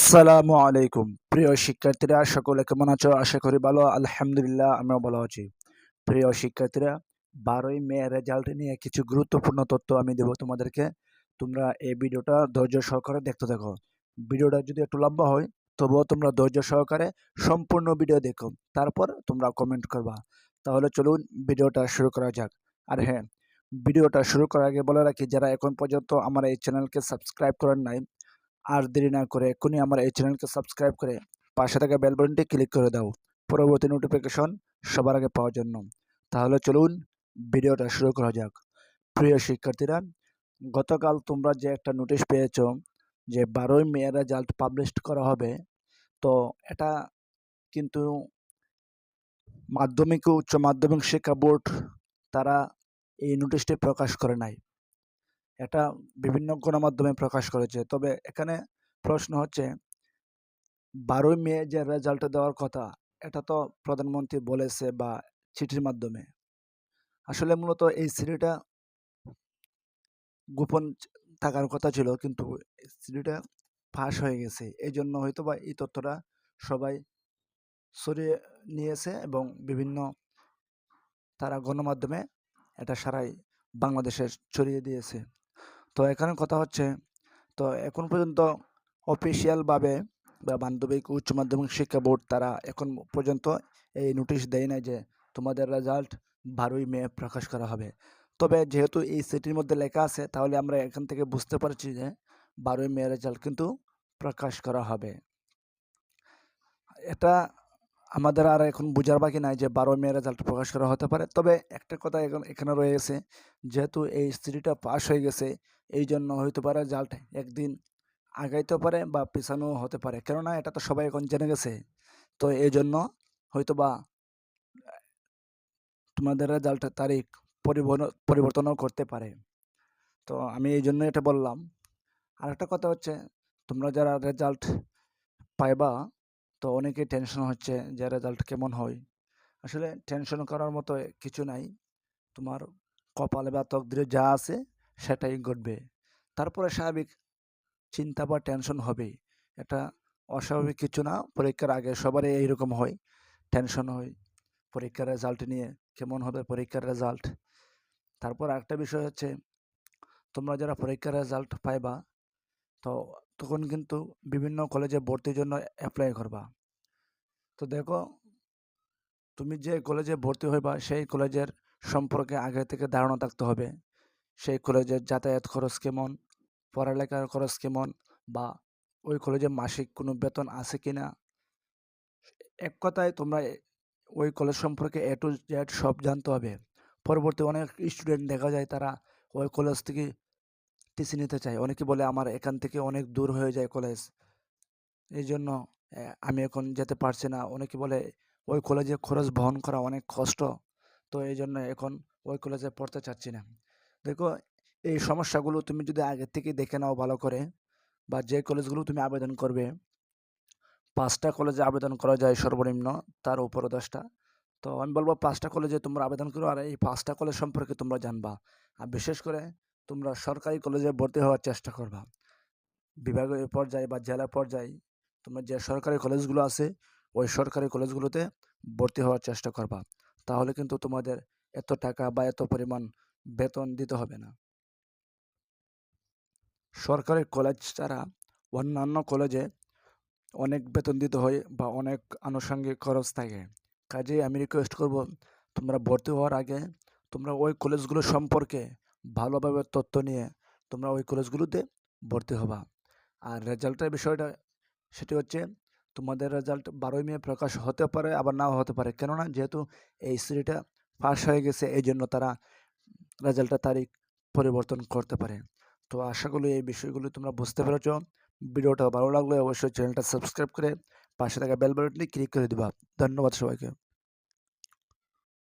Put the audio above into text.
আসসালামু আলাইকুম। প্রিয় শিক্ষার্থীরা, সকলে কেমন আছো? আশা করি ভালো। আলহামদুলিল্লাহ আমিও ভালো আছি। প্রিয় শিক্ষার্থীরা, বারোই মে রেজাল্ট নিয়ে কিছু গুরুত্বপূর্ণ তথ্য আমি দেবো তোমাদেরকে। তোমরা এই ভিডিওটা ধৈর্য সহকারে দেখতে থাকো। ভিডিওটা যদি একটু লম্বা হয়, তবুও তোমরা ধৈর্য সহকারে সম্পূর্ণ ভিডিও দেখো। তারপর তোমরা কমেন্ট করবা। তাহলে চলুন ভিডিওটা শুরু করা যাক। আর হ্যাঁ ভিডিওটা শুরু করার আগে বলে রাখি, যারা এখন পর্যন্ত আমার এই চ্যানেলকে সাবস্ক্রাইব করেন নাই আর দেরি না করে এখনই আমার এই চ্যানেলকে সাবস্ক্রাইব করে পাশে থাকা বেল বাটনটি ক্লিক করে দাও। পরবর্তী নোটিফিকেশন সবার আগে পাওয়ার জন্য। তাহলে চলুন ভিডিওটা শুরু করা যাক। প্রিয় শিক্ষার্থীরা, গতকাল তোমরা যে একটা নোটিশ পেয়েছ যে বারোই মে রেজাল্ট পাবলিশ করা হবে, তো এটা কিন্তু মাধ্যমিক ও উচ্চ মাধ্যমিক শিক্ষা বোর্ড তারা এই নোটিশটি প্রকাশ করে নাই। এটা বিভিন্ন গণমাধ্যমে প্রকাশ করেছে। তবে এখানে প্রশ্ন হচ্ছে, বারোই মে যে রেজাল্ট দেওয়ার কথা, এটা তো প্রধানমন্ত্রী বলেছে বা চিঠির মাধ্যমে। আসলে মূলত এই সিডিটা গোপন থাকার কথা ছিল, কিন্তু সিডিটা ফাঁস হয়ে গেছে। এই জন্য হয়তো বা এই তথ্যটা সবাই সরিয়ে নিয়েছে এবং বিভিন্ন তারা গণমাধ্যমে এটা সারাই বাংলাদেশে ছড়িয়ে দিয়েছে। তো এখানে কথা হচ্ছে, তো এখন পর্যন্ত অফিসিয়ালভাবে বা বান্ধবিক উচ্চ মাধ্যমিক শিক্ষা বোর্ড তারা এখন পর্যন্ত এই নোটিশ দেয় নাই যে তোমাদের রেজাল্ট বারোই মে প্রকাশ করা হবে। তবে যেহেতু এই সিটির মধ্যে লেখা আছে, তাহলে আমরা এখান থেকে বুঝতে পারছি যে বারোই মে রেজাল্ট কিন্তু প্রকাশ করা হবে। এটা আমাদের আর এখন বোঝার বাকি নাই যে বারো মে রেজাল্ট প্রকাশ করা হতে পারে। তবে একটা কথা এখন এখানে রয়ে গেছে, যেহেতু এই স্ত্রীটা পাস হয়ে গেছে এই জন্য হইতে পারে রেজাল্ট একদিন আগাইতে পারে বা পিছানো হতে পারে। কেননা এটা তো সবাই এখন জেনে গেছে। তো এই জন্য হয়তো বা তোমাদের রেজাল্টের তারিখ পরিবর্তনও করতে পারে। তো আমি এই জন্য এটা বললাম। আর একটা কথা হচ্ছে, তোমরা যারা রেজাল্ট পাইবা তো অনেকে টেনশন হচ্ছে যে রেজাল্ট কেমন হয়? আসলে টেনশন করার মতো কিছু নাই। তোমার কপালে বা তকদিরে যা আছে সেটাই ঘটবে। তারপরে স্বাভাবিক চিন্তা বা টেনশন হবে এটা অস্বাভাবিক কিছু না, পরীক্ষার আগে সবারই এইরকম হয়। টেনশন হয়, পরীক্ষার রেজাল্ট নিয়ে কেমন হবে পরীক্ষার রেজাল্ট তারপর একটা বিষয় হচ্ছে, তোমরা যারা পরীক্ষার রেজাল্ট পাইবা, তো তখন কিন্তু বিভিন্ন কলেজে ভর্তির জন্য অ্যাপ্লাই করবা। তো দেখো, তুমি যে কলেজে ভর্তি হইবা, সেই কলেজের সম্পর্কে আগে থেকে ধারণা থাকতে হবে। সেই কলেজের যাতায়াত খরচ কেমন, পড়ালেখার খরচ কেমন, বা ওই কলেজে মাসিক কোনো বেতন আছে কি না এক কথায় তোমরা ওই কলেজ সম্পর্কে এ টু জেড সব জানতে হবে। পরবর্তী অনেক স্টুডেন্ট দেখা যায়, তারা ওই কলেজ থেকে টিসি নিতে চাই। অনেকে বলে আমার এখান থেকে অনেক দূর হয়ে যায় কলেজ এই জন্য আমি এখন যেতে পারছি না। অনেকে বলে ওই কলেজে খরচ বহন করা অনেক কষ্ট। তো এই জন্য এখন ওই কলেজে পড়তে চাচ্ছি না। দেখো, এই সমস্যাগুলো তুমি যদি আগে থেকে দেখে নাও ভালো করে বা যে কলেজগুলো তুমি আবেদন করবে, পাঁচটা কলেজে আবেদন করা যায় সর্বনিম্ন, তার উপরে দশটা। তো আমি বলব পাঁচটা কলেজে তোমরা আবেদন করো আর এই পাঁচটা কলেজ সম্পর্কে তোমরা জানবা। আর বিশেষ করে তোমরা সরকারি কলেজে ভর্তি হওয়ার চেষ্টা করবা। বিভাগীয় পর্যায়ে বা জেলা পর্যায়ে তোমরা যে সরকারি কলেজগুলো আছে, ওই সরকারি কলেজগুলোতে ভর্তি হওয়ার চেষ্টা করবা। তাহলে কিন্তু তোমাদের এত টাকা বা এত পরিমাণ বেতন দিতে হবে না। সরকারি কলেজ ছাড়া অন্যান্য কলেজে অনেক বেতন দিতে হয় বা অনেক আনুষঙ্গিক খরচ থাকে। কাজেই আমি রিকোয়েস্ট করব, তোমরা ভর্তি হওয়ার আগে তোমরা ওই কলেজগুলো সম্পর্কে ভালোভাবে তথ্য নিয়ে তোমরা ওই কলেজগুলোতে ভর্তি হবা। আর রেজাল্টের বিষয়টা, সেটি হচ্ছে তোমাদের রেজাল্ট বারোই মে প্রকাশ হতে পারে, আবার নাও হতে পারে। কেননা যেহেতু এই সিরিটা পাস হয়ে গেছে এই জন্য তারা রেজাল্টের তারিখ পরিবর্তন করতে পারে। তো আশা করি এই বিষয়গুলো তোমরা বুঝতে পেরেছ। ভিডিওটা ভালো লাগলে অবশ্যই চ্যানেলটা সাবস্ক্রাইব করে পাশে থাকা বেল বাটনটি ক্লিক করে দিবা। ধন্যবাদ সবাইকে।